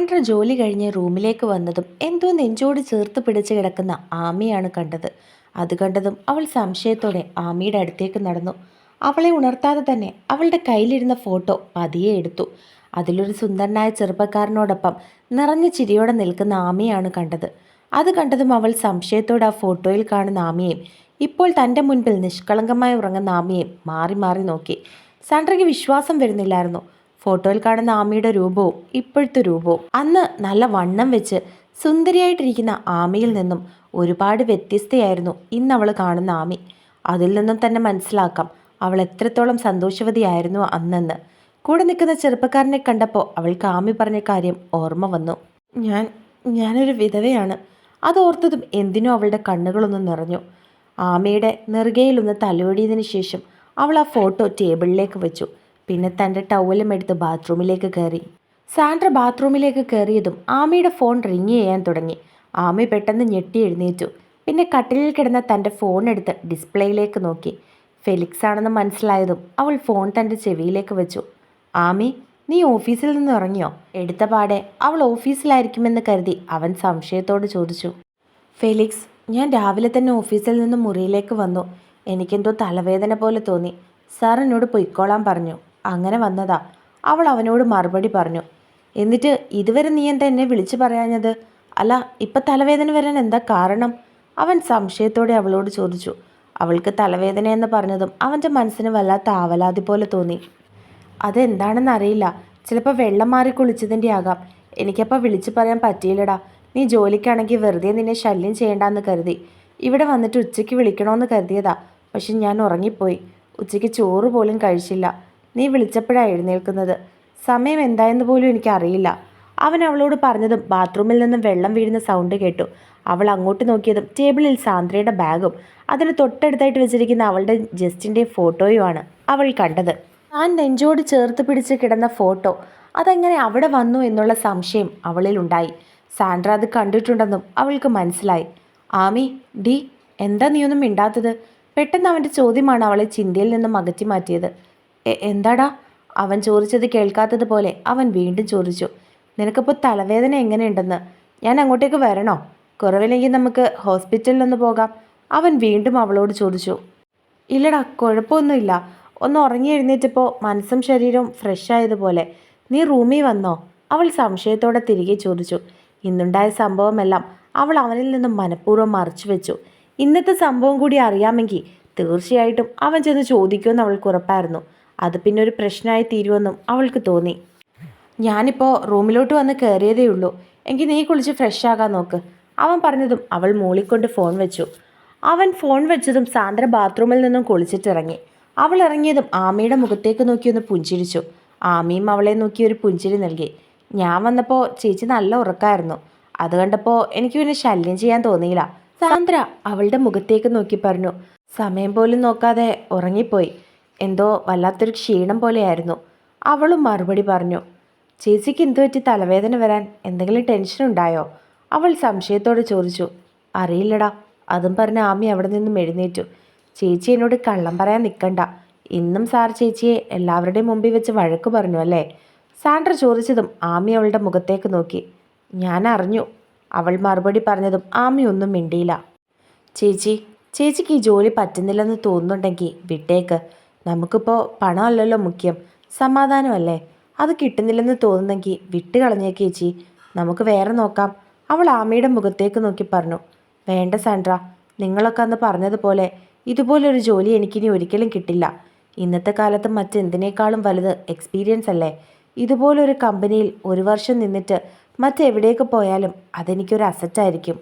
Sandra ജോലി കഴിഞ്ഞ് റൂമിലേക്ക് വന്നതും എന്തോ നെഞ്ചോട് ചേർത്ത് പിടിച്ച് കിടക്കുന്ന ആമിയാണ് കണ്ടത്. അത് കണ്ടതും അവൾ സംശയത്തോടെ ആമിയുടെ അടുത്തേക്ക് നടന്നു. അവളെ ഉണർത്താതെ തന്നെ അവളുടെ കയ്യിലിരുന്ന ഫോട്ടോ പതിയെ എടുത്തു. അതിലൊരു സുന്ദരനായ ചെറുപ്പക്കാരനോടൊപ്പം നിറഞ്ഞ ചിരിയോടെ നിൽക്കുന്ന ആമിയാണ് കണ്ടത്. അത് കണ്ടതും അവൾ സംശയത്തോടെ ആ ഫോട്ടോയിൽ കാണുന്ന ആമിയെയും ഇപ്പോൾ തന്റെ മുൻപിൽ നിഷ്കളങ്കമായി ഉറങ്ങുന്ന ആമിയെയും മാറി മാറി നോക്കി. സാൻഡ്രയ്ക്ക് വിശ്വാസം വരുന്നില്ലായിരുന്നു. ഫോട്ടോയിൽ കാണുന്ന ആമിയുടെ രൂപവും ഇപ്പോഴത്തെ രൂപവും. അന്ന് നല്ല വണ്ണം വെച്ച് സുന്ദരിയായിട്ടിരിക്കുന്ന ആമയിൽ നിന്നും ഒരുപാട് വ്യത്യസ്തയായിരുന്നു ഇന്ന് അവൾ കാണുന്ന ആമി. അതിൽ നിന്നും തന്നെ മനസ്സിലാക്കാം അവൾ എത്രത്തോളം സന്തോഷവതിയായിരുന്നു അന്നെന്ന്. കൂടെ നിൽക്കുന്ന ചെറുപ്പക്കാരനെ കണ്ടപ്പോൾ അവൾക്ക് ആമി പറഞ്ഞ കാര്യം ഓർമ്മ വന്നു. ഞാൻ ഞാനൊരു വിധവയാണ്. അതോർത്തതും എന്തിനോ അവളുടെ കണ്ണുകളൊന്ന് നിറഞ്ഞു. ആമയുടെ നെറുകയിലൊന്ന് തലോടിയതിനു ശേഷം അവൾ ആ ഫോട്ടോ ടേബിളിലേക്ക് വെച്ചു. പിന്നെ തന്റെ ടവലും എടുത്ത് ബാത്റൂമിലേക്ക് കയറി. സാൻഡ്ര ബാത്റൂമിലേക്ക് കയറിയതും ആമയുടെ ഫോൺ റിങ് ചെയ്യാൻ തുടങ്ങി. ആമി പെട്ടെന്ന് ഞെട്ടി എഴുന്നേറ്റു. പിന്നെ കട്ടിലിൽ കിടന്ന തന്റെ ഫോൺ എടുത്ത് ഡിസ്പ്ലേയിലേക്ക് നോക്കി. ഫെലിക്സ് ആണെന്ന് മനസ്സിലായതും അവൾ ഫോൺ തന്റെ ചെവിയിലേക്ക് വെച്ചു. ആമി നീ ഓഫീസിൽ നിന്ന് ഇറങ്ങിയോ? എടുത്ത പാടെ അവൾ ഓഫീസിലായിരിക്കുമെന്ന് കരുതി അവൻ സംശയത്തോട് ചോദിച്ചു. ഫെലിക്സ് ഞാൻ രാവിലെ തന്നെ ഓഫീസിൽ നിന്ന് മുറിയിലേക്ക് വന്നു. എനിക്കെന്തോ തലവേദന പോലെ തോന്നി. സാർ എന്നോട് പൊയ്ക്കോളാൻ പറഞ്ഞു. അങ്ങനെ വന്നതാ. അവൾ അവനോട് മറുപടി പറഞ്ഞു. എന്നിട്ട് ഇതുവരെ നീ എന്താ എന്നെ വിളിച്ചു പറയാഞ്ഞത്? അല്ല ഇപ്പം തലവേദന വരാൻ എന്താ കാരണം? അവൻ സംശയത്തോടെ അവളോട് ചോദിച്ചു. അവൾക്ക് തലവേദന എന്ന് പറഞ്ഞതും അവന്റെ മനസ്സിന് വല്ലാത്ത ആവലാതി പോലെ തോന്നി. അതെന്താണെന്ന് അറിയില്ല. ചിലപ്പോൾ വെള്ളം മാറി കുളിച്ചതിന്റെ ആകാം. എനിക്കപ്പോൾ വിളിച്ചു പറയാൻ പറ്റിയില്ലടാ. നീ ജോലിക്കാണെങ്കിൽ വെറുതെ നിന്നെ ശല്യം ചെയ്യേണ്ടെന്ന് കരുതി. ഇവിടെ വന്നിട്ട് ഉച്ചയ്ക്ക് വിളിക്കണമെന്ന് കരുതിയതാ. പക്ഷെ ഞാൻ ഉറങ്ങിപ്പോയി. ഉച്ചയ്ക്ക് ചോറ് പോലും കഴിച്ചില്ല. നീ വിളിച്ചപ്പോഴാണ് എഴുന്നേൽക്കുന്നത്. സമയം എന്തായെന്ന് പോലും എനിക്കറിയില്ല. അവൻ അവളോട് പറഞ്ഞതും ബാത്റൂമിൽ നിന്നും വെള്ളം വീഴുന്ന സൗണ്ട് കേട്ടു. അവൾ അങ്ങോട്ട് നോക്കിയതും ടേബിളിൽ സാന്ദ്രയുടെ ബാഗും അതിന് തൊട്ടടുത്തായിട്ട് വെച്ചിരിക്കുന്ന അവളുടെ ജസ്റ്റിന്റെ ഫോട്ടോയുമാണ് അവൾ കണ്ടത്. താൻ നെഞ്ചോട് ചേർത്ത് പിടിച്ച് കിടന്ന ഫോട്ടോ അതെങ്ങനെ അവിടെ വന്നു എന്നുള്ള സംശയം അവളിൽ ഉണ്ടായി. സാൻഡ്ര അത് കണ്ടിട്ടുണ്ടെന്നും അവൾക്ക് മനസ്സിലായി. ആമി ഡി എന്താ നീയൊന്നും മിണ്ടാത്തത്? പെട്ടെന്ന് അവന്റെ ചോദ്യമാണ് അവളെ ചിന്തയിൽ നിന്നും അകറ്റി മാറ്റിയത്. "എ- എന്താടാ? അവൻ ചോദിച്ചത് കേൾക്കാത്തതുപോലെ അവൻ വീണ്ടും ചോദിച്ചു. നിനക്കിപ്പോൾ തലവേദന എങ്ങനെയുണ്ടെന്ന്? ഞാൻ അങ്ങോട്ടേക്ക് വരണോ? കുറവില്ലെങ്കിൽ നമുക്ക് ഹോസ്പിറ്റലിലൊന്ന് പോകാം. അവൻ വീണ്ടും അവളോട് ചോദിച്ചു. ഇല്ലടാ കുഴപ്പമൊന്നുമില്ല. ഒന്ന് ഉറങ്ങി എഴുന്നേറ്റപ്പോൾ മനസ്സും ശരീരവും ഫ്രഷ് ആയതുപോലെ. നീ റൂമിൽ വന്നോ? അവൾ സംശയത്തോടെ തിരികെ ചോദിച്ചു. ഇന്നുണ്ടായ സംഭവമെല്ലാം അവൾ അവനിൽ നിന്നും മനഃപൂർവം മറച്ചു വെച്ചു. ഇന്നത്തെ സംഭവം കൂടി അറിയാമെങ്കിൽ തീർച്ചയായിട്ടും അവൻ ചെന്ന് ചോദിക്കുമെന്ന് അവൾക്ക് ഉറപ്പായിരുന്നു. അത് പിന്നെ ഒരു പ്രശ്നമായി തീരുമെന്നും അവൾക്ക് തോന്നി. ഞാനിപ്പോൾ റൂമിലോട്ട് വന്ന് കയറിയതേ ഉള്ളൂ. എങ്കിൽ നീ കുളിച്ച് ഫ്രഷ് ആകാൻ നോക്ക്. അവൻ പറഞ്ഞതും അവൾ മൂളിക്കൊണ്ട് ഫോൺ വെച്ചു. അവൻ ഫോൺ വെച്ചതും സാന്ദ്ര ബാത്റൂമിൽ നിന്നും കുളിച്ചിട്ടിറങ്ങി. അവൾ ഇറങ്ങിയതും ആമയുടെ മുഖത്തേക്ക് നോക്കി ഒന്ന് പുഞ്ചിരിച്ചു. ആമയും അവളെ നോക്കി ഒരു പുഞ്ചിരി നൽകി. ഞാൻ വന്നപ്പോൾ ചേച്ചി നല്ല ഉറക്കായിരുന്നു. അത് കണ്ടപ്പോൾ എനിക്ക് പിന്നെ ശല്യം ചെയ്യാൻ തോന്നിയില്ല. സാന്ദ്ര അവളുടെ മുഖത്തേക്ക് നോക്കി പറഞ്ഞു. സമയം പോലും നോക്കാതെ ഉറങ്ങിപ്പോയി. എന്തോ വല്ലാത്തൊരു ക്ഷീണം പോലെയായിരുന്നു. അവളും മറുപടി പറഞ്ഞു ചേച്ചിക്ക് എന്തു പറ്റി? തലവേദന വരാൻ എന്തെങ്കിലും ടെൻഷൻ ഉണ്ടായോ? അവൾ സംശയത്തോടെ ചോദിച്ചു അറിയില്ലടാ. അതും പറഞ്ഞ് ആമി അവിടെ നിന്നും എഴുന്നേറ്റു. ചേച്ചി എന്നോട് കള്ളം പറയാൻ നിൽക്കണ്ട ഇന്നും സാർ ചേച്ചിയെ എല്ലാവരുടെയും മുമ്പിൽ വെച്ച് വഴക്ക് പറഞ്ഞു അല്ലേ? സാൻഡ്ര ചോദിച്ചതും ആമി അവളുടെ മുഖത്തേക്ക് നോക്കി. ഞാൻ അറിഞ്ഞു അവൾ മറുപടി പറഞ്ഞതും ആമി ഒന്നും മിണ്ടിയില്ല. ചേച്ചി ചേച്ചിക്ക് ഈ ജോലി പറ്റുന്നില്ലെന്ന് തോന്നുന്നുണ്ടെങ്കിൽ വിട്ടേക്ക്. നമുക്കിപ്പോൾ പണമല്ലല്ലോ മുഖ്യം. സമാധാനമല്ലേ? അത് കിട്ടുന്നില്ലെന്ന് തോന്നുന്നെങ്കിൽ വിട്ട് കളഞ്ഞേക്ക് ചേച്ചി. നമുക്ക് വേറെ നോക്കാം. അവൾ ആമയുടെ മുഖത്തേക്ക് നോക്കി പറഞ്ഞു. വേണ്ട സാൻഡ്ര നിങ്ങളൊക്കെ അന്ന് പറഞ്ഞതുപോലെ ഇതുപോലൊരു ജോലി എനിക്കിനി ഒരിക്കലും കിട്ടില്ല. ഇന്നത്തെ കാലത്ത് മറ്റെന്തിനേക്കാളും വലുത് എക്സ്പീരിയൻസ് അല്ലേ? ഇതുപോലൊരു കമ്പനിയിൽ ഒരു വർഷം നിന്നിട്ട് മറ്റെവിടേക്ക് പോയാലും അതെനിക്കൊരു അസറ്റായിരിക്കും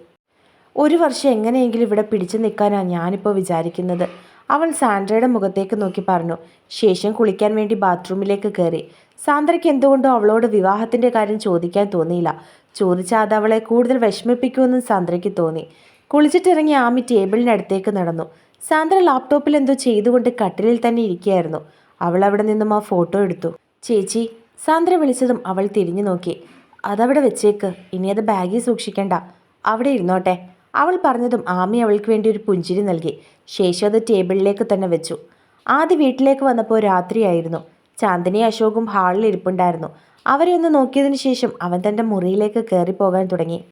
ഒരു വർഷം എങ്ങനെയെങ്കിലും ഇവിടെ പിടിച്ചു നിൽക്കാനാണ് ഞാനിപ്പോൾ വിചാരിക്കുന്നത്. അവൾ സാൻഡ്രയുടെ മുഖത്തേക്ക് നോക്കി പറഞ്ഞു ശേഷം കുളിക്കാൻ വേണ്ടി ബാത്റൂമിലേക്ക് കയറി. സാന്ദ്രയ്ക്ക് എന്തുകൊണ്ടോ അവളോട് വിവാഹത്തിന്റെ കാര്യം ചോദിക്കാൻ തോന്നിയില്ല. ചോദിച്ചാൽ അത് അവളെ കൂടുതൽ വിഷമിപ്പിക്കുമെന്നും സാന്ദ്രയ്ക്ക് തോന്നി. കുളിച്ചിട്ടിറങ്ങി ആമി ടേബിളിനടുത്തേക്ക് നടന്നു. സാന്ദ്ര ലാപ്ടോപ്പിൽ എന്തോ ചെയ്തുകൊണ്ട് കട്ടിലിൽ തന്നെ ഇരിക്കുകയായിരുന്നു. അവൾ അവിടെ നിന്നും ആ ഫോട്ടോ എടുത്തു. ചേച്ചി സാന്ദ്ര വിളിച്ചതും അവൾ തിരിഞ്ഞു നോക്കി. അതവിടെ വെച്ചേക്ക്. ഇനി അത് ബാഗിൽ സൂക്ഷിക്കണ്ട. അവിടെ ഇരുന്നോട്ടെ. അവൾ പറഞ്ഞതും ആമി അവൾക്ക് വേണ്ടി ഒരു പുഞ്ചിരി നൽകി. ശേഷം അത് ടേബിളിലേക്ക് തന്നെ വെച്ചു. ആദ്യ വീട്ടിലേക്ക് വന്നപ്പോൾ രാത്രിയായിരുന്നു. ചാന്ദിനി അശോകും ഹാളിൽ ഇരിപ്പുണ്ടായിരുന്നു. അവരെ ഒന്ന് നോക്കിയതിനു ശേഷം അവൻ തന്റെ മുറിയിലേക്ക് കയറിപ്പോകാൻ തുടങ്ങി.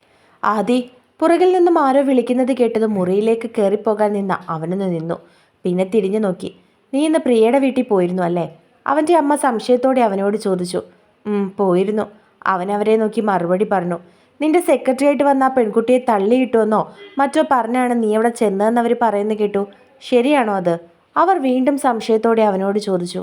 ആദി പുറകിൽ നിന്നും ആരോ വിളിക്കുന്നത് കേട്ടത് മുറിയിലേക്ക് കയറിപ്പോകാൻ നിന്ന അവനൊന്ന് നിന്നു. പിന്നെ തിരിഞ്ഞു നോക്കി. നീ ഇന്ന് പ്രിയയുടെ വീട്ടിൽ പോയിരുന്നു അല്ലേ? അവന്റെ അമ്മ സംശയത്തോടെ അവനോട് ചോദിച്ചു. പോയിരുന്നു. അവൻ അവരെ നോക്കി മറുപടി പറഞ്ഞു. നിന്റെ സെക്രട്ടറി ആയിട്ട് വന്ന ആ പെൺകുട്ടിയെ തള്ളിയിട്ടുവെന്നോ മറ്റോ പറഞ്ഞാണ് നീ അവിടെ ചെന്നതെന്ന് അവർ പറയുന്നു കേട്ടു. ശരിയാണോ അത്? അവർ വീണ്ടും സംശയത്തോടെ അവനോട് ചോദിച്ചു.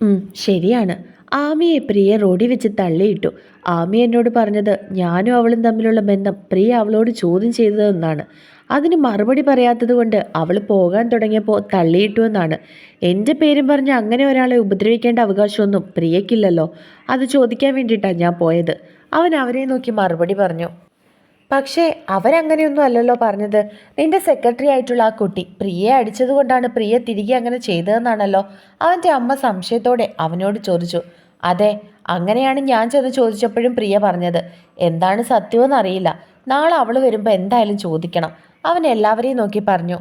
"ഉം, ശരിയാണ്. ആമിയെ പ്രിയ റോഡിൽ വെച്ച് തള്ളിയിട്ടു. ആമി എന്നോട് പറഞ്ഞത് ഞാനും അവളും തമ്മിലുള്ള ബന്ധം പ്രിയ അവളോട് ചോദ്യം ചെയ്തതെന്നാണ്. അതിന് മറുപടി പറയാത്തത് കൊണ്ട് അവൾ പോകാൻ തുടങ്ങിയപ്പോൾ തള്ളിയിട്ടു എന്നാണ് എന്റെ പേരും പറഞ്ഞ് അങ്ങനെ ഒരാളെ ഉപദ്രവിക്കേണ്ട അവകാശമൊന്നും പ്രിയക്കില്ലല്ലോ അത് ചോദിക്കാൻ വേണ്ടിയിട്ടാണ് ഞാൻ പോയത്. അവൻ അവരെ നോക്കി മറുപടി പറഞ്ഞു. പക്ഷേ അവരങ്ങനെയൊന്നും അല്ലല്ലോ പറഞ്ഞത്. നിന്റെ സെക്രട്ടറി ആയിട്ടുള്ള ആ കുട്ടി പ്രിയയെ അടിച്ചതുകൊണ്ടാണ് പ്രിയ തിരികെ അങ്ങനെ ചെയ്തതെന്നാണല്ലോ? അവന്റെ അമ്മ സംശയത്തോടെ അവനോട് ചോദിച്ചു. അതെ അങ്ങനെയാണ് ഞാൻ ചെന്ന് ചോദിച്ചപ്പോഴും പ്രിയ പറഞ്ഞത്. എന്താണ് സത്യമെന്ന് അറിയില്ല. നാളെ അവൾ വരുമ്പോൾ എന്തായാലും ചോദിക്കണം. അവൻ എല്ലാവരെയും നോക്കി പറഞ്ഞു.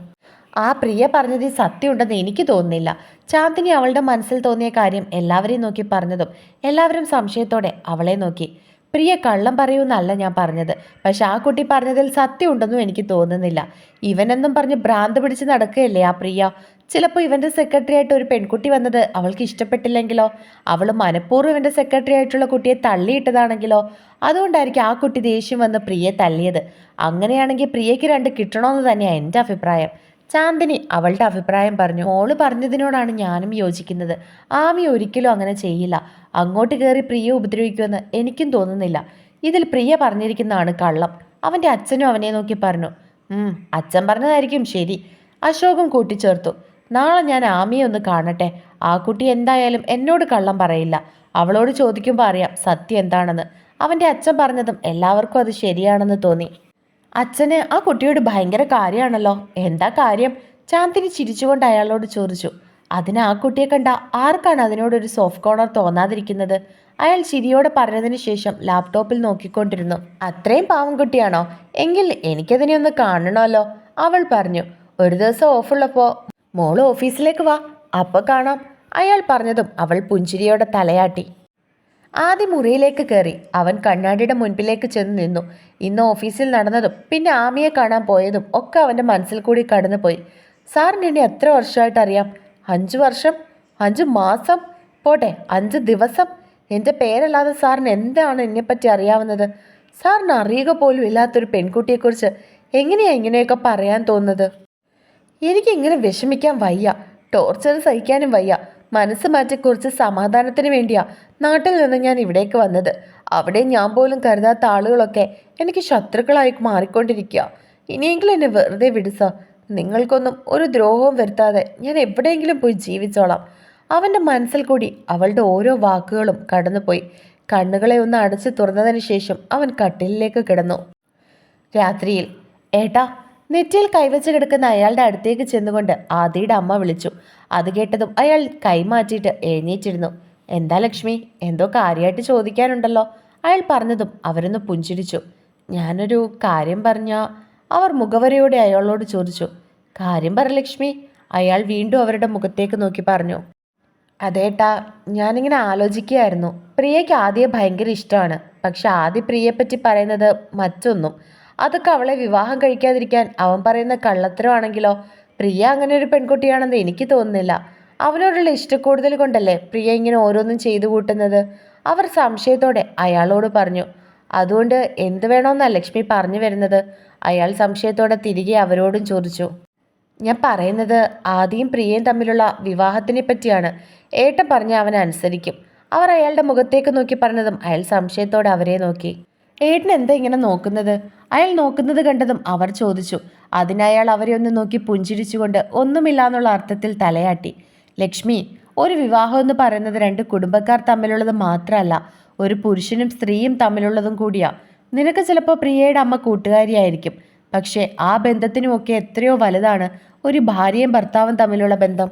ആ പ്രിയ പറഞ്ഞതിൽ സത്യമുണ്ടെന്ന് എനിക്ക് തോന്നുന്നില്ല. ചാന്ദിനി അവളുടെ മനസ്സിൽ തോന്നിയ കാര്യം എല്ലാവരെയും നോക്കി പറഞ്ഞതും എല്ലാവരും സംശയത്തോടെ അവളെ നോക്കി. പ്രിയ കള്ളം പറയൂന്നല്ല ഞാൻ പറഞ്ഞത്. പക്ഷെ ആ കുട്ടി പറഞ്ഞതിൽ സത്യമുണ്ടെന്നും എനിക്ക് തോന്നുന്നില്ല. ഇവനെന്നും പറഞ്ഞ് ഭ്രാന്ത് പിടിച്ച് നടക്കുകയല്ലേ ആ പ്രിയ? ചിലപ്പോൾ ഇവന്റെ സെക്രട്ടറി ആയിട്ട് ഒരു പെൺകുട്ടി വന്നത് അവൾക്ക് ഇഷ്ടപ്പെട്ടില്ലെങ്കിലോ? അവൾ മനഃപൂർവം ഇവന്റെ സെക്രട്ടറി ആയിട്ടുള്ള കുട്ടിയെ തള്ളിയിട്ടതാണെങ്കിലോ? അതുകൊണ്ടായിരിക്കും ആ കുട്ടി ദേഷ്യം വന്ന് പ്രിയെ തല്ലിയത് അങ്ങനെയാണെങ്കിൽ പ്രിയയ്ക്ക് രണ്ട് കിട്ടണമെന്ന് തന്നെയാണ് എന്റെ അഭിപ്രായം. ചാന്ദിനി അവളുടെ അഭിപ്രായം പറഞ്ഞു. മോൾ പറഞ്ഞതിനോടാണ് ഞാനും യോജിക്കുന്നത്. ആമി ഒരിക്കലും അങ്ങനെ ചെയ്യില്ല. അങ്ങോട്ട് കയറി പ്രിയ ഉപദ്രവിക്കുമെന്ന് എനിക്കും തോന്നുന്നില്ല. ഇതിൽ പ്രിയ പറഞ്ഞിരിക്കുന്നതാണ് കള്ളം. അവന്റെ അച്ഛനും അവനെ നോക്കി പറഞ്ഞു. അച്ഛൻ പറഞ്ഞതായിരിക്കും ശരി. അശോകും കൂട്ടിച്ചേർത്തു. നാളെ ഞാൻ ആമിയെ ഒന്ന് കാണട്ടെ. ആ കുട്ടി എന്തായാലും എന്നോട് കള്ളം പറയില്ല. അവളോട് ചോദിക്കുമ്പോൾ അറിയാം സത്യം എന്താണെന്ന്. അവന്റെ അച്ഛൻ പറഞ്ഞതും എല്ലാവർക്കും അത് ശരിയാണെന്ന് തോന്നി. അച്ഛന് ആ കുട്ടിയോട് ഭയങ്കര കാര്യമാണല്ലോ. എന്താ കാര്യം? ചാന്തിനി ചിരിച്ചുകൊണ്ട് അയാളോട് ചോദിച്ചു. അതിന് ആ കുട്ടിയെ കണ്ട ആർക്കാണ് അതിനോടൊരു സോഫ്റ്റ് കോർണർ തോന്നാതിരിക്കുന്നത്? അയാൾ ചിരിയോടെ പറഞ്ഞതിന് ശേഷം ലാപ്ടോപ്പിൽ നോക്കിക്കൊണ്ടിരുന്നു. അത്രയും പാവം കുട്ടിയാണോ? എങ്കിൽ എനിക്കതിനെ ഒന്ന് കാണണമല്ലോ. അവൾ പറഞ്ഞു ഒരു ദിവസം ഓഫുള്ളപ്പോൾ മോൾ ഓഫീസിലേക്ക് വാ. അപ്പോൾ കാണാം. അയാൾ പറഞ്ഞതും അവൾ പുഞ്ചിരിയോടെ തലയാട്ടി. ആദ്യം മുറിയിലേക്ക് കയറി. അവൻ കണ്ണാടിയുടെ മുൻപിലേക്ക് ചെന്ന് നിന്നു. ഇന്ന് ഓഫീസിൽ നടന്നതും പിന്നെ ആമിയെ കാണാൻ പോയതും ഒക്കെ അവന്റെ മനസ്സിൽ കൂടി കടന്നുപോയി. സാറിന് ഇനി എത്ര വർഷമായിട്ട് അറിയാം? അഞ്ച് വർഷം? അഞ്ച് മാസം? പോട്ടെ അഞ്ച് ദിവസം? എന്റെ പേരല്ലാതെ സാറിന് എന്താണ് എന്നെപ്പറ്റി അറിയാവുന്നത്? സാറിന് അറിയുക പോലും ഇല്ലാത്തൊരു പെൺകുട്ടിയെക്കുറിച്ച് എങ്ങനെയാ ഇങ്ങനെയൊക്കെ പറയാൻ തോന്നുന്നത്? എനിക്കിങ്ങനെ വിഷമിക്കാൻ വയ്യ. ടോർച്ചർ സഹിക്കാനും വയ്യ. മനസ്സ് മാറ്റി കുറച്ച് സമാധാനത്തിന് വേണ്ടിയാ നാട്ടിൽ നിന്ന് ഞാൻ ഇവിടേക്ക് വന്നത്. അവിടെ ഞാൻ പോലും കരുതാത്ത ആളുകളൊക്കെ എനിക്ക് ശത്രുക്കളായി മാറിക്കൊണ്ടിരിക്കുക. ഇനിയെങ്കിലും എന്നെ വെറുതെ വിടുസ നിങ്ങൾക്കൊന്നും ഒരു ദ്രോഹവും വരുത്താതെ ഞാൻ എവിടെയെങ്കിലും പോയി ജീവിച്ചോളാം. അവന്റെ മനസ്സിൽ കൂടി അവളുടെ ഓരോ വാക്കുകളും കടന്നുപോയി. കണ്ണുകളെ ഒന്ന് അടച്ചു തുറന്നതിന് ശേഷം അവൻ കട്ടിലിലേക്ക് കിടന്നു. രാത്രിയിൽ ഏട്ടാ നെറ്റിയിൽ കൈവച്ച് കിടക്കുന്ന അയാളുടെ അടുത്തേക്ക് ചെന്നുകൊണ്ട് ആദിയുടെ അമ്മ വിളിച്ചു. അത് കേട്ടതും അയാൾ കൈമാറ്റിയിട്ട് എഴുന്നേറ്റിരുന്നു. എന്താ ലക്ഷ്മി? എന്തോ കാര്യമായിട്ട് ചോദിക്കാനുണ്ടല്ലോ. അയാൾ പറഞ്ഞതും അവരൊന്ന് പുഞ്ചിരിച്ചു. ഞാനൊരു കാര്യം പറഞ്ഞ അവർ മുഖവരയോടെ അയാളോട് ചോദിച്ചു. കാര്യം പറ ലക്ഷ്മി. അയാൾ വീണ്ടും അവരുടെ മുഖത്തേക്ക് നോക്കി പറഞ്ഞു. അതേട്ടാ ഞാനിങ്ങനെ ആലോചിക്കുകയായിരുന്നു. പ്രിയയ്ക്ക് ആദ്യം ഭയങ്കര ഇഷ്ടമാണ്. പക്ഷെ ആദ്യ പ്രിയയെപ്പറ്റി പറയുന്നത് മറ്റൊന്നും. അതൊക്കെ അവളെ വിവാഹം കഴിക്കാതിരിക്കാൻ അവൻ പറയുന്ന കള്ളത്തരമാണെങ്കിലോ? പ്രിയ അങ്ങനെ ഒരു പെൺകുട്ടിയാണെന്ന് എനിക്ക് തോന്നുന്നില്ല. അവനോടുള്ള ഇഷ്ടക്കൂടുതൽ കൊണ്ടല്ലേ പ്രിയ ഇങ്ങനെ ഓരോന്നും ചെയ്തു കൂട്ടുന്നത്? അവർ സംശയത്തോടെ അയാളോട് പറഞ്ഞു അതുകൊണ്ട് എന്ത് വേണമെന്നാ ലക്ഷ്മി പറഞ്ഞു വരുന്നത്? അയാൾ സംശയത്തോടെ തിരികെ അവരോടും ചോദിച്ചു ഞാൻ പറയുന്നത് ആദ്യം പ്രിയയും തമ്മിലുള്ള വിവാഹത്തിനെ പറ്റിയാണ്. ഏട്ടൻ പറഞ്ഞ അവൻ അനുസരിക്കും. അവർ അയാളുടെ മുഖത്തേക്ക് നോക്കി പറഞ്ഞതും അയാൾ സംശയത്തോടെ അവരെ നോക്കി. ഏട്ടൻ എന്താ ഇങ്ങനെ നോക്കുന്നത്? അയാൾ നോക്കുന്നത് കണ്ടതും അവർ ചോദിച്ചു. അതിനയാൾ അവരെ ഒന്ന് നോക്കി പുഞ്ചിരിച്ചുകൊണ്ട് ഒന്നുമില്ല എന്നുള്ള അർത്ഥത്തിൽ തലയാട്ടി. ലക്ഷ്മി ഒരു വിവാഹം എന്ന് പറയുന്നത് രണ്ട് കുടുംബക്കാർ തമ്മിലുള്ളത് മാത്രമല്ല ഒരു പുരുഷനും സ്ത്രീയും തമ്മിലുള്ളതും കൂടിയാ. നിനക്ക് ചിലപ്പോൾ പ്രിയയുടെ അമ്മ കൂട്ടുകാരിയായിരിക്കും. പക്ഷേ ആ ബന്ധത്തിനുമൊക്കെ എത്രയോ വലുതാണ് ഒരു ഭാര്യയും ഭർത്താവും തമ്മിലുള്ള ബന്ധം.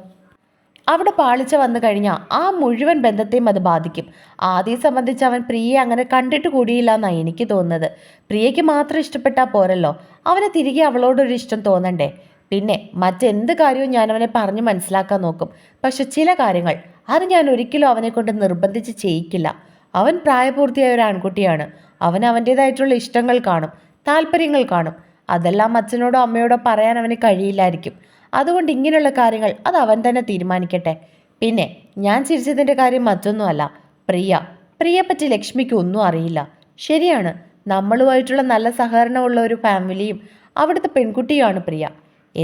അവിടെ പാളിച്ച വന്നു കഴിഞ്ഞാൽ ആ മുഴുവൻ ബന്ധത്തെയും അത് ബാധിക്കും. ആദ്യം സംബന്ധിച്ച് അവൻ പ്രിയയെ അങ്ങനെ കണ്ടിട്ട് കൂടിയില്ല എന്നാണ് എനിക്ക് തോന്നുന്നത്. പ്രിയയ്ക്ക് മാത്രം ഇഷ്ടപ്പെട്ടാൽ പോരല്ലോ. അവന് തിരികെ അവളോടൊരു ഇഷ്ടം തോന്നണ്ടേ? പിന്നെ മറ്റെന്ത് കാര്യവും ഞാൻ അവനെ പറഞ്ഞ് മനസ്സിലാക്കാൻ നോക്കും. പക്ഷെ ചില കാര്യങ്ങൾ അത് ഞാൻ ഒരിക്കലും അവനെ കൊണ്ട് നിർബന്ധിച്ച് ചെയ്യിക്കില്ല. അവൻ പ്രായപൂർത്തിയായ ഒരു ആൺകുട്ടിയാണ്. അവൻ അവന്റേതായിട്ടുള്ള ഇഷ്ടങ്ങൾ കാണും താല്പര്യങ്ങൾ കാണും. അതെല്ലാം അച്ഛനോടോ അമ്മയോടോ പറയാൻ അവന് കഴിയില്ലായിരിക്കും. അതുകൊണ്ട് ഇങ്ങനെയുള്ള കാര്യങ്ങൾ അത് അവൻ തന്നെ തീരുമാനിക്കട്ടെ. പിന്നെ ഞാൻ ചിരിച്ചതിന്റെ കാര്യം മറ്റൊന്നുമല്ല. പ്രിയ പ്രിയപ്പറ്റി ലക്ഷ്മിക്ക് ഒന്നും അറിയില്ല. ശരിയാണ് നമ്മളുമായിട്ടുള്ള നല്ല സഹകരണമുള്ള ഒരു ഫാമിലിയും അവിടുത്തെ പെൺകുട്ടിയുമാണ് പ്രിയ.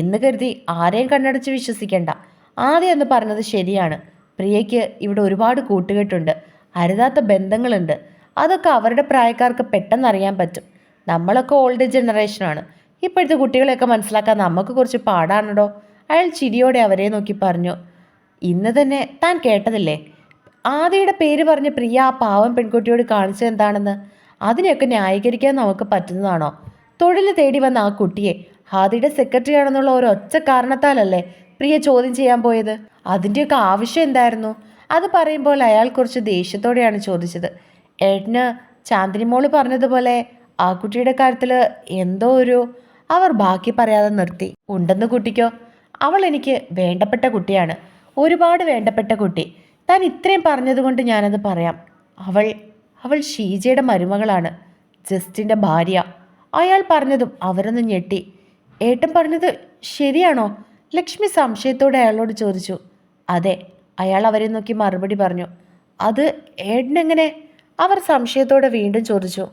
എന്ന് കരുതി ആരെയും കണ്ണടച്ച് വിശ്വസിക്കേണ്ട. ആദ്യം എന്ന് പറഞ്ഞത് ശരിയാണ്. പ്രിയയ്ക്ക് ഇവിടെ ഒരുപാട് കൂട്ടുകെട്ടുണ്ട്. അരുതാത്ത ബന്ധങ്ങളുണ്ട്. അതൊക്കെ അവരുടെ പ്രായക്കാർക്ക് പെട്ടെന്ന് അറിയാൻ പറ്റും. നമ്മളൊക്കെ ഓൾഡ് ജനറേഷനാണ് ഇപ്പോഴത്തെ കുട്ടികളെയൊക്കെ മനസ്സിലാക്കാൻ നമുക്ക് കുറച്ച് പാടാണല്ലോ. അയാൾ ചിരിയോടെ അവരെ നോക്കി പറഞ്ഞു ഇന്ന് തന്നെ താൻ കേട്ടതില്ലേ? ആദിയുടെ പേര് പറഞ്ഞ് പ്രിയ ആ പാവം പെൺകുട്ടിയോട് കാണിച്ചത് എന്താണെന്ന്? അതിനെയൊക്കെ ന്യായീകരിക്കാൻ നമുക്ക് പറ്റുന്നതാണോ? തൊഴിൽ തേടി വന്ന ആ കുട്ടിയെ ഹാദിയുടെ സെക്രട്ടറി ആണെന്നുള്ള ഒരു ഒറ്റ കാരണത്താലല്ലേ പ്രിയ ചോദ്യം ചെയ്യാൻ പോയത്? അതിന്റെയൊക്കെ ആവശ്യം എന്തായിരുന്നു? അത് പറയുമ്പോൾ അയാൾ കുറച്ച് ദേഷ്യത്തോടെയാണ് ചോദിച്ചത്. ഏട്ടന് ചാന്ദിനി മോൾ പറഞ്ഞതുപോലെ ആ കുട്ടിയുടെ കാര്യത്തിൽ എന്തോ ഒരു അവർ ബാക്കി പറയാതെ നിർത്തി. ഉണ്ടെന്ന് കുട്ടിക്കോ? അവൾ എനിക്ക് വേണ്ടപ്പെട്ട കുട്ടിയാണ്. ഒരുപാട് വേണ്ടപ്പെട്ട കുട്ടി. താൻ ഇത്രയും പറഞ്ഞതുകൊണ്ട് ഞാനത് പറയാം. അവൾ അവൾ ഷീജയുടെ മരുമകളാണ്. ജസ്റ്റിന്റെ ഭാര്യ. അയാൾ പറഞ്ഞതും അവരൊന്ന് ഞെട്ടി. ഏട്ടൻ പറഞ്ഞത് ശരിയാണോ? ലക്ഷ്മി സംശയത്തോടെ അയാളോട് ചോദിച്ചു. അതെ അയാൾ അവരെ നോക്കി മറുപടി പറഞ്ഞു. അത് ഏട്ടനെങ്ങനെ? അവർ സംശയത്തോടെ വീണ്ടും ചോദിച്ചു.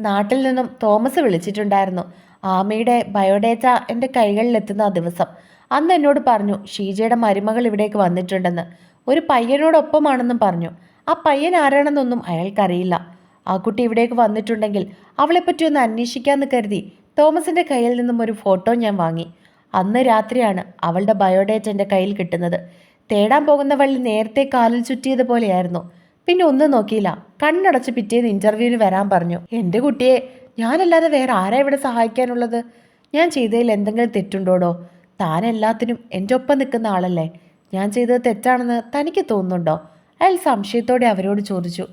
നാട്ടിൽ നിന്നും തോമസ് വിളിച്ചിട്ടുണ്ടായിരുന്നു. ആമയുടെ ബയോഡേറ്റ എന്റെ കൈകളിലെത്തുന്ന ആ ദിവസം. അന്ന് എന്നോട് പറഞ്ഞു ഷീജയുടെ മരുമകൾ ഇവിടേക്ക് വന്നിട്ടുണ്ടെന്ന്. ഒരു പയ്യനോടൊപ്പമാണെന്നും പറഞ്ഞു. ആ പയ്യൻ ആരാണെന്നൊന്നും അയാൾക്കറിയില്ല. ആ കുട്ടി ഇവിടേക്ക് വന്നിട്ടുണ്ടെങ്കിൽ അവളെപ്പറ്റി ഒന്ന് അന്വേഷിക്കാമെന്ന് കരുതി തോമസിന്റെ കയ്യിൽ നിന്നും ഒരു ഫോട്ടോ ഞാൻ വാങ്ങി. അന്ന് രാത്രിയാണ് അവളുടെ ബയോഡേറ്റ എന്റെ കയ്യിൽ കിട്ടുന്നത്. തേടാൻ പോകുന്ന വള്ളി നേരത്തെ കാലിൽ ചുറ്റിയതുപോലെയായിരുന്നു പിന്നെ ഒന്നും നോക്കിയില്ല. കണ്ണടച്ച് പിറ്റേന്ന് ഇന്റർവ്യൂവിന് വരാൻ പറഞ്ഞു. എന്റെ കുട്ടിയെ ഞാനല്ലാതെ വേറെ ആരാ ഇവിടെ സഹായിക്കാനുള്ളത്? ഞാൻ ചെയ്തതിൽ എന്തെങ്കിലും തെറ്റുണ്ടോടോ? താൻ എല്ലാത്തിനും എന്റെ ഒപ്പം നിൽക്കുന്ന ആളല്ലേ? ഞാൻ ചെയ്തത് തെറ്റാണെന്ന് തനിക്ക് തോന്നുന്നുണ്ടോ? അയാൾ സംശയത്തോടെ അവരോട് ചോദിച്ചു.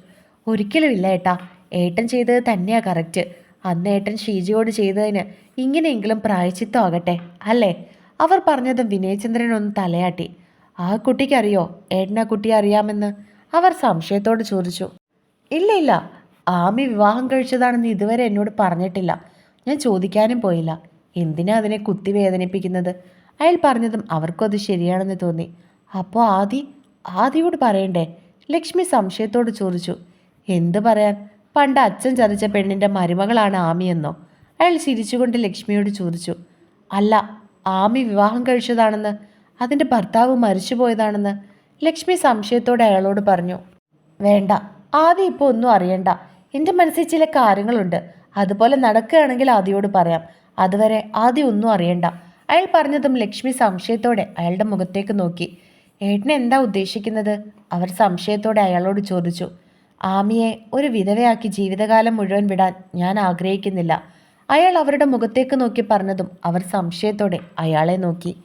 ഒരിക്കലും ഇല്ല ഏട്ടാ. ഏട്ടൻ ചെയ്തത് തന്നെയാണ് കറക്റ്റ്. അന്ന് ഏട്ടൻ ഷീജയോട് ചെയ്തതിന് ഇങ്ങനെയെങ്കിലും പ്രായച്ചിത്തമാകട്ടെ അല്ലേ? അവർ പറഞ്ഞതും വിനയചന്ദ്രൻ ഒന്ന് തലയാട്ടി. ആ കുട്ടിക്കറിയോ? ഏട്ടനാ കുട്ടിയെ അറിയാമെന്ന് അവർ സംശയത്തോട് ചോദിച്ചു. ഇല്ല ഇല്ല. ആമി വിവാഹം കഴിച്ചതാണെന്ന് ഇതുവരെ എന്നോട് പറഞ്ഞിട്ടില്ല. ഞാൻ ചോദിക്കാനും പോയില്ല. എന്തിനാ അതിനെ കുത്തി വേദനിപ്പിക്കുന്നത്? അയാൾ പറഞ്ഞതും അവർക്കും അത് ശരിയാണെന്ന് തോന്നി. അപ്പോൾ ആദി? ആദിയോട് പറയണ്ടേ? ലക്ഷ്മി സംശയത്തോട് ചോദിച്ചു. എന്ത് പറയാൻ? പണ്ട് അച്ഛൻ ചതിച്ച പെണ്ണിന്റെ മരുമകളാണ് ആമിയെന്നോ? അയാൾ ചിരിച്ചുകൊണ്ട് ലക്ഷ്മിയോട് ചോദിച്ചു അല്ല ആമി വിവാഹം കഴിച്ചതാണെന്ന് അതിന്റെ ഭർത്താവ് മരിച്ചുപോയതാണെന്ന്? ലക്ഷ്മി സംശയത്തോടെ അയാളോട് പറഞ്ഞു വേണ്ട ആദ്യം ഇപ്പോൾ ഒന്നും അറിയണ്ട. എന്റെ മനസ്സിൽ ചില കാര്യങ്ങളുണ്ട്. അതുപോലെ നടക്കുകയാണെങ്കിൽ ആദ്യയോട് പറയാം. അതുവരെ ആദ്യം ഒന്നും അറിയണ്ട. അയാൾ പറഞ്ഞതും ലക്ഷ്മി സംശയത്തോടെ അയാളുടെ മുഖത്തേക്ക് നോക്കി. ഏട്ടൻ എന്താ ഉദ്ദേശിക്കുന്നത്? അവർ സംശയത്തോടെ അയാളോട് ചോദിച്ചു ആമിയെ ഒരു വിധവയാക്കി ജീവിതകാലം മുഴുവൻ വിടാൻ ഞാൻ ആഗ്രഹിക്കുന്നില്ല. അയാൾ അവരുടെ മുഖത്തേക്ക് നോക്കി പറഞ്ഞതും അവർ സംശയത്തോടെ അയാളെ നോക്കി.